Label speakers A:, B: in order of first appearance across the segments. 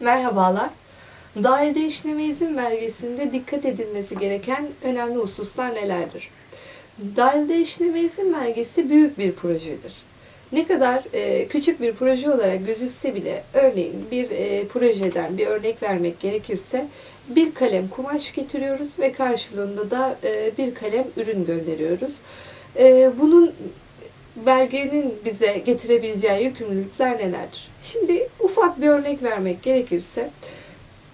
A: Merhabalar. Dairede işleme izin belgesinde dikkat edilmesi gereken önemli hususlar nelerdir? Dairede işleme izin belgesi büyük bir projedir. Ne kadar e, küçük bir proje olarak gözükse bile örneğin bir e, projeden bir örnek vermek gerekirse bir kalem kumaş getiriyoruz ve karşılığında da e, bir kalem ürün gönderiyoruz. Bunun belgenin bize getirebileceği yükümlülükler nelerdir? Şimdi ufak bir örnek vermek gerekirse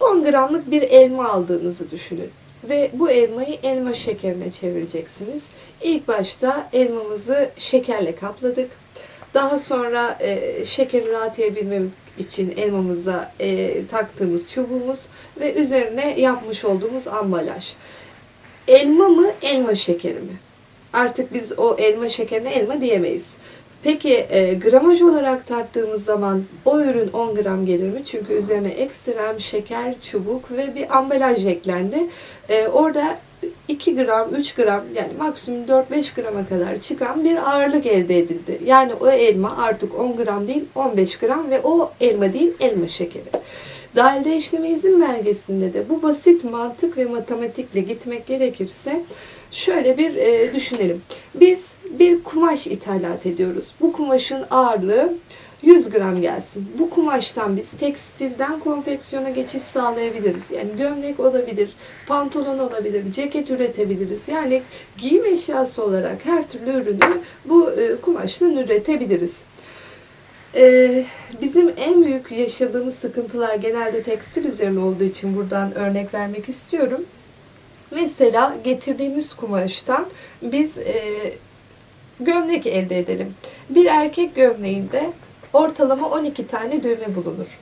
A: 10 gramlık bir elma aldığınızı düşünün. Ve bu elmayı elma şekerine çevireceksiniz. İlk başta elmamızı şekerle kapladık. Daha sonra e, şekeri rahat yiyebilmek için elmamıza e, taktığımız çubuğumuz ve üzerine yapmış olduğumuz ambalaj. Elma mı, elma şekeri mi? Artık biz o elma şekerine elma diyemeyiz. Peki e, gramaj olarak tarttığımız zaman o ürün 10 gram gelir mi? Çünkü üzerine ekstrem şeker, çubuk ve bir ambalaj eklendi. E, orada 2 gram, 3 gram yani maksimum 4-5 grama kadar çıkan bir ağırlık elde edildi. Yani o elma artık 10 gram değil 15 gram ve o elma değil elma şekeri. Dahilde işleme izin belgesinde de bu basit mantık ve matematikle gitmek gerekirse şöyle bir e, düşünelim. Biz bir kumaş ithalat ediyoruz. Bu kumaşın ağırlığı 100 gram gelsin. Bu kumaştan biz tekstilden konfeksiyona geçiş sağlayabiliriz. Yani gömlek olabilir, pantolon olabilir, ceket üretebiliriz. Yani giyim eşyası olarak her türlü ürünü bu e, kumaştan üretebiliriz. Ee, bizim en büyük yaşadığımız sıkıntılar genelde tekstil üzerine olduğu için buradan örnek vermek istiyorum. Mesela getirdiğimiz kumaştan biz e, gömlek elde edelim. Bir erkek gömleğinde ortalama 12 tane düğme bulunur.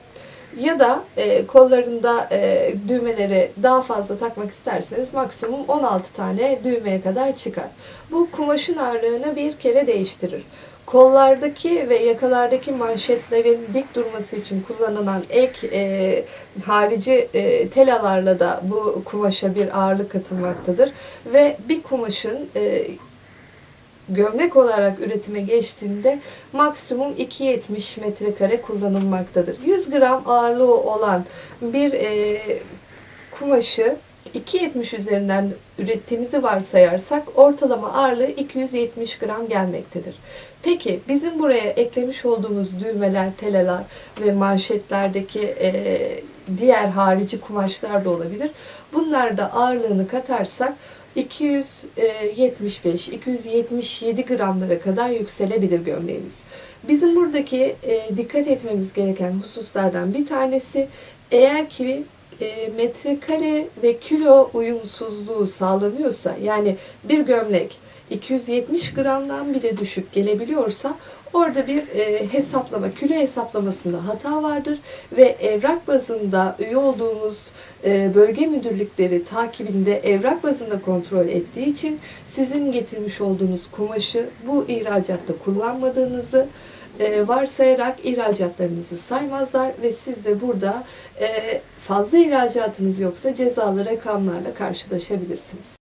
A: Ya da e, kollarında e, düğmeleri daha fazla takmak isterseniz maksimum 16 tane düğmeye kadar çıkar. Bu kumaşın ağırlığını bir kere değiştirir. Kollardaki ve yakalardaki manşetlerin dik durması için kullanılan ek e, harici e, telalarla da bu kumaşa bir ağırlık katılmaktadır. Ve bir kumaşın e, gömlek olarak üretime geçtiğinde maksimum 2.70 metrekare kullanılmaktadır. 100 gram ağırlığı olan bir e, kumaşı 2.70 üzerinden ürettiğimizi varsayarsak ortalama ağırlığı 270 gram gelmektedir. Peki bizim buraya eklemiş olduğumuz düğmeler, teleler ve manşetlerdeki e, diğer harici kumaşlar da olabilir. Bunlar da ağırlığını katarsak 275-277 gramlara kadar yükselebilir gömleğimiz. Bizim buradaki e, dikkat etmemiz gereken hususlardan bir tanesi eğer ki e, metrekare ve kilo uyumsuzluğu sağlanıyorsa yani bir gömlek 270 gramdan bile düşük gelebiliyorsa orada bir e, hesaplama, kilo hesaplamasında hata vardır ve evrak bazında üye olduğumuz e, bölge müdürlükleri takibinde evrak bazında kontrol ettiği için sizin getirmiş olduğunuz kumaşı bu ihracatta kullanmadığınızı e, varsayarak ihracatlarınızı saymazlar ve siz de burada e, fazla ihracatınız yoksa cezalı rakamlarla karşılaşabilirsiniz.